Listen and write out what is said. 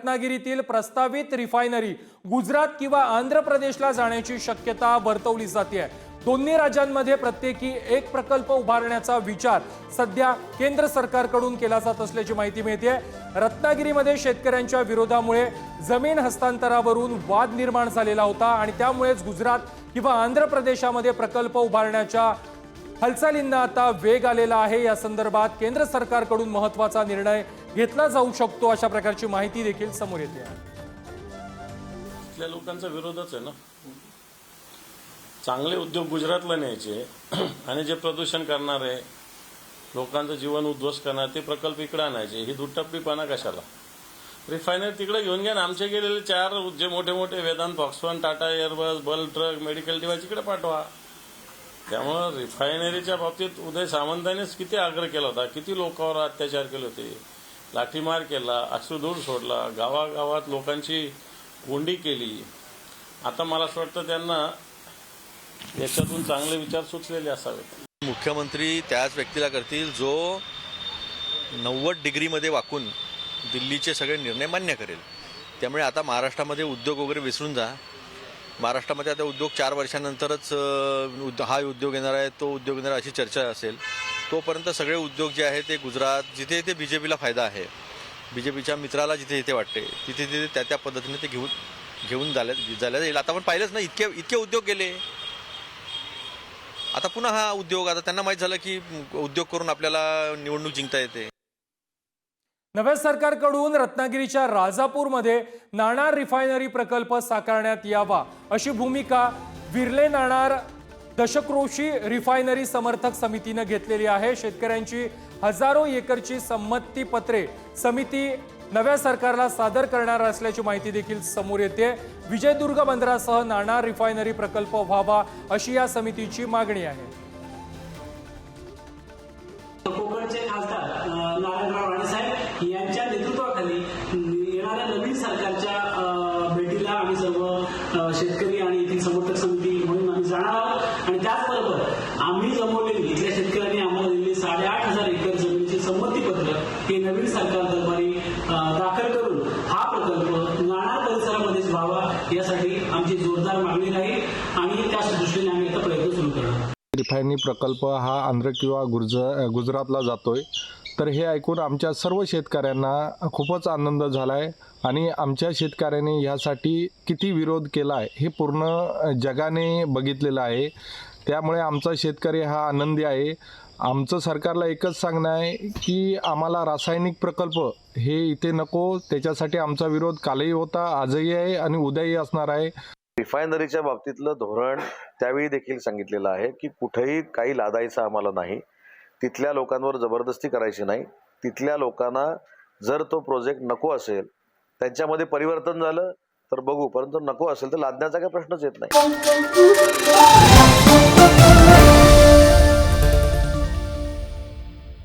रत्नागिरीतील प्रस्तावित रिफायनरी गुजरात किंवा आंध्र प्रदेशला जाण्याची शक्यता वर्तवली जाते दोन्ही राज्यांमध्ये प्रत्येकी एक प्रकल्प उभारण्याचा विचार सध्या केंद्र सरकारकडून केला जात असल्याची माहिती मिळते रत्नागिरीमध्ये शेतकऱ्यांच्या विरोधामुळे जमीन हस्तांतरावरून वाद निर्माण झालेला होता आणि त्यामुळेच गुजरात किंवा आंध्र प्रदेशामध्ये प्रकल्प उभारण्याच्या हालचालींना आता वेग आलेला आहे. या संदर्भात केंद्र सरकारकडून महत्त्वाचा निर्णय घेतला जाऊ शकतो अशा प्रकारची माहिती देखील समोर येते. आपल्या लोकांचा विरोधच आहे ना. चांगले उद्योग गुजरातला न्यायचे आणि जे प्रदूषण करणारे लोकांचं जीवन उद्ध्वस्त करणार ते प्रकल्प इकडे आणायचे. ही दुटप्पीपणा कशाला? रिफायनरी तिकडे घेऊन घ्या आमचे गेलेले चार जे मोठे मोठे वेदांत फॉक्सवन टाटा एअरबस बल ट्रक मेडिकल डिवाइस इकडे पाठवा. त्यामुळं रिफायनरीच्या बाबतीत उदय सामंतांनीच किती आग्रह केला होता किती लोकांवर अत्याचार केले होते लाठीमार केला अश्रुधूर सोडला गावागावात लोकांची कोंडी केली. आता मला असं वाटतं त्यांना याच्यातून चांगले विचार सुचलेले असावेत. मुख्यमंत्री त्याच व्यक्तीला करतील जो नव्वद डिग्रीमध्ये वाकून दिल्लीचे सगळे निर्णय मान्य करेल. त्यामुळे आता महाराष्ट्रामध्ये उद्योग वगैरे विसरून जा. महाराष्ट्रामध्ये आता उद्योग चार वर्षानंतरच अ, हा उद्योग येणार आहे तो उद्योग येणार अशी चर्चा असेल. तोपर्यंत सगळे उद्योग जे आहे ते गुजरात जिथे जिथे बी जे पीला फायदा आहे बी जे पीच्या मित्राला जिथे जिथे वाटते तिथे तिथे त्या त्या पद्धतीने ते घेऊन घेऊन झाल्या झाल्या जाईल. आता आपण पाहिलंच ना इतके इतके उद्योग गेले. आता पुन्हा हा उद्योग आता त्यांना माहीत झालं की उद्योग करून आपल्याला निवडणूक जिंकता येते. नव्या सरकारकडून रत्नागिरीच्या राजापूरमध्ये नाणार रिफायनरी प्रकल्प साकारण्यात यावा अशी भूमिका विरले नाणार दशक्रोशी रिफायनरी समर्थक समितीनं घेतलेली आहे. शेतकऱ्यांची हजारो एकरची संमती पत्रे समिती नव्या सरकारला सादर करणार असल्याची माहिती देखील समोर येते. विजयदुर्ग बंदरासह नाणार रिफायनरी प्रकल्प व्हावा अशी या समितीची मागणी आहे. यांच्या नेतृत्वाखाली येणाऱ्या नवीन सरकारच्या भेटीला आम्ही सर्व शेतकरी आणि येथील समर्थक समिती म्हणून आम्ही जाणार आहोत. आणि त्याचबरोबर आम्ही जमवलेली इथल्या शेतकऱ्यांनी आम्हाला दिलेली साडेआठ हजार एकर जमिनीचे संमतीपत्र हे नवीन सरकार दरबारी दाखल करून हा प्रकल्प नाणार परिसरामध्येच व्हावा यासाठी आमची जोरदार मागणी राहील आणि त्या दृष्टीने आम्ही आता प्रयत्न सुरू करणार रिफायनरी प्रकल्प हा आंध्र किंवा गुर्ज गुजरातला जातोय. तर हे ऐकून आमच्या सर्व शेतकऱ्यांना खूपच आनंद झाला आहे आणि आमच्या शेतकऱ्यांनी ह्यासाठी किती विरोध केला आहे हे पूर्ण जगाने बघितलेलं आहे. त्यामुळे आमचा शेतकरी हा आनंदी आहे. आमचं सरकारला एकच सांगणं आहे की आम्हाला रासायनिक प्रकल्प हे इथे नको त्याच्यासाठी आमचा विरोध कालही होता आजही आहे आणि उद्याही असणार आहे. रिफायनरीच्या बाबतीतलं धोरण त्यावेळी देखील सांगितलेलं आहे की कुठेही काही लादायचं आम्हाला नाही. तिथल्या लोकांवर जबरदस्ती करायची नाही. तिथल्या लोकांना जर तो प्रोजेक्ट नको असेल त्यांच्यामध्ये परिवर्तन झालं तर बघू. परंतु नको असेल तर लादण्याचा काही प्रश्नच येत नाही.